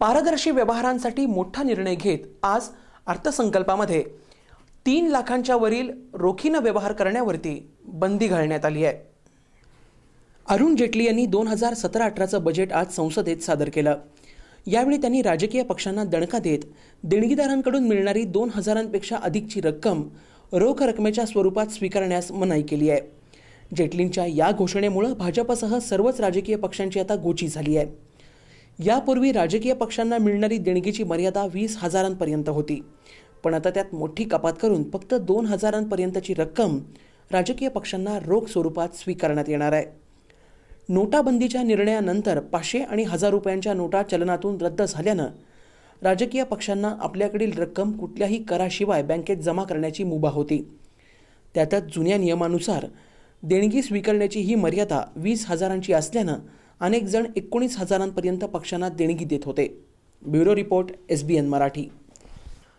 पारदर्शी व्यवहारांसाठी मोठा निर्णय घेत आज अर्थसंकल्पामध्ये तीन लाखांच्या वरील रोखीनं व्यवहार करण्यावरती बंदी घालण्यात आली आहे. अरुण जेटली यांनी दोन हजार सतरा अठराचं बजेट आज संसदेत सादर केलं. यावेळी त्यांनी राजकीय पक्षांना दणका देत देणगीदारांकडून मिळणारी दोन हजारांपेक्षा अधिकची रक्कम रोख रकमेच्या स्वरूपात स्वीकारण्यास मनाई केली आहे. जेटलींच्या या घोषणेमुळं भाजपसह सर्वच राजकीय पक्षांची आता गोची झाली आहे. यापूर्वी राजकीय पक्षांना मिळणारी देणगीची मर्यादा वीस हजारांपर्यंत होती. पण आता त्यात मोठी कपात करून फक्त दोन हजारांपर्यंतची रक्कम राजकीय पक्षांना रोख स्वरूपात स्वीकारण्यात येणार आहे. नोटाबंदीच्या निर्णयानंतर पाचशे आणि हजार रुपयांच्या नोटा चलनातून रद्द झाल्यानं राजकीय पक्षांना आपल्याकडील रक्कम कुठल्याही कराशिवाय बँकेत जमा करण्याची मुभा होती. त्यातच जुन्या नियमानुसार देणगी स्वीकारण्याची ही मर्यादा वीस हजारांची असल्यानं अनेक जण एकोणीस हजारांपर्यंत पक्षांना देणगी देत होते. Bureau report S B N Marathi.